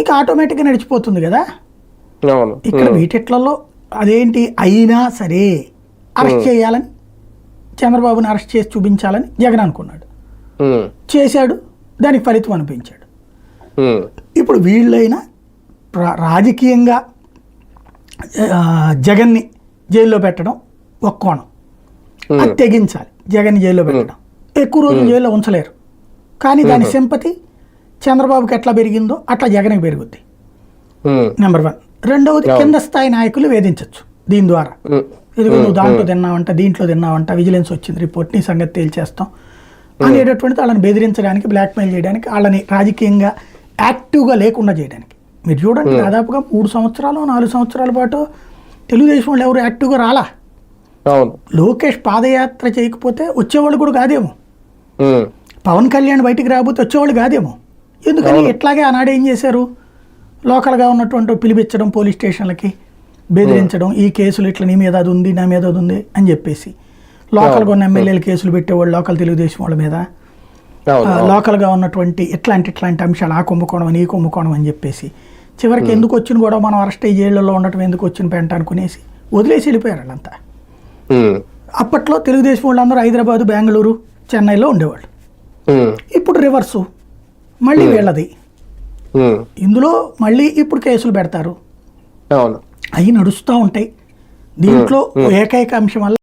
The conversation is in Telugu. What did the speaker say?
ఇక ఆటోమేటిక్గా నడిచిపోతుంది కదా? ఇక్కడ వీటిట్లలో అదేంటి? అయినా సరే అరెస్ట్ చేయాలని చంద్రబాబుని అరెస్ట్ చేసి చూపించాలని జగన్ అనుకున్నాడు. చేశాడు దానికి ఫలితం అనిపించాడు. ఇప్పుడు వీళ్ళైనా రాజకీయంగా జగన్ని జైల్లో పెట్టడం ఒక కోణం. అది తెగించాలి జగన్ జైల్లో పెట్టడం. ఎక్కువ రోజులు జైల్లో ఉంచలేరు. కానీ దాని సింపతి చంద్రబాబుకి ఎట్లా పెరిగిందో అట్లా జగన్కి పెరుగుద్ది. నెంబర్ వన్ రెండవది కింద స్థాయి నాయకులు వేధించవచ్చు దీని ద్వారా. ఇదిగో నువ్వు దాంట్లో తిన్నావంట దీంట్లో తిన్నావంట విజిలెన్స్ వచ్చింది రిపోర్ట్ నీ సంగతి తేల్చేస్తాం అనేటటువంటిది వాళ్ళని బెదిరించడానికి బ్లాక్మెయిల్ చేయడానికి వాళ్ళని రాజకీయంగా యాక్టివ్గా లేకుండా చేయడానికి. మీరు చూడండి దాదాపుగా మూడు సంవత్సరాలు నాలుగు సంవత్సరాల పాటు తెలుగుదేశం వాళ్ళు ఎవరు యాక్టివ్గా రాలా? లోకేష్ పాదయాత్ర చేయకపోతే వచ్చేవాళ్ళు కూడా కాదేమో. పవన్ కళ్యాణ్ బయటికి రాకపోతే వచ్చేవాళ్ళు కాదేమో. ఎందుకని ఇట్లాగే ఆనాడు ఏం చేశారు? లోకల్గా ఉన్నటువంటి పిలిపించడం పోలీస్ స్టేషన్లకి బెదిరించడం ఈ కేసులు ఇట్లా నీ మీద అది ఉంది నా మీద అది ఉంది అని చెప్పేసి. లోకల్గా ఉన్న ఎమ్మెల్యేలు కేసులు పెట్టేవాళ్ళు లోకల్ తెలుగుదేశం వాళ్ళ మీద. లోకల్గా ఉన్నటువంటి ఇట్లాంటి ఇట్లాంటి అంశాలు ఆ కుంభకోణం అని ఈ కుంభకోణం అని చెప్పేసి. చివరికి ఎందుకు వచ్చిన కూడా మనం అరెస్ట్ అయ్యి జైళ్ళలో ఉండటం ఎందుకు వచ్చిన పెంట అనుకునేసి వదిలేసి వెళ్ళిపోయారు వాళ్ళంతా. అప్పట్లో తెలుగుదేశం వాళ్ళందరూ హైదరాబాదు బెంగళూరు చెన్నైలో ఉండేవాళ్ళు. ఇప్పుడు రివర్సు. మళ్ళీ వీళ్ళది. ఇందులో మళ్ళీ ఇప్పుడు కేసులు పెడతారు. అవి నడుస్తూ ఉంటాయి. దీంట్లో ఏకైక అంశం వల్ల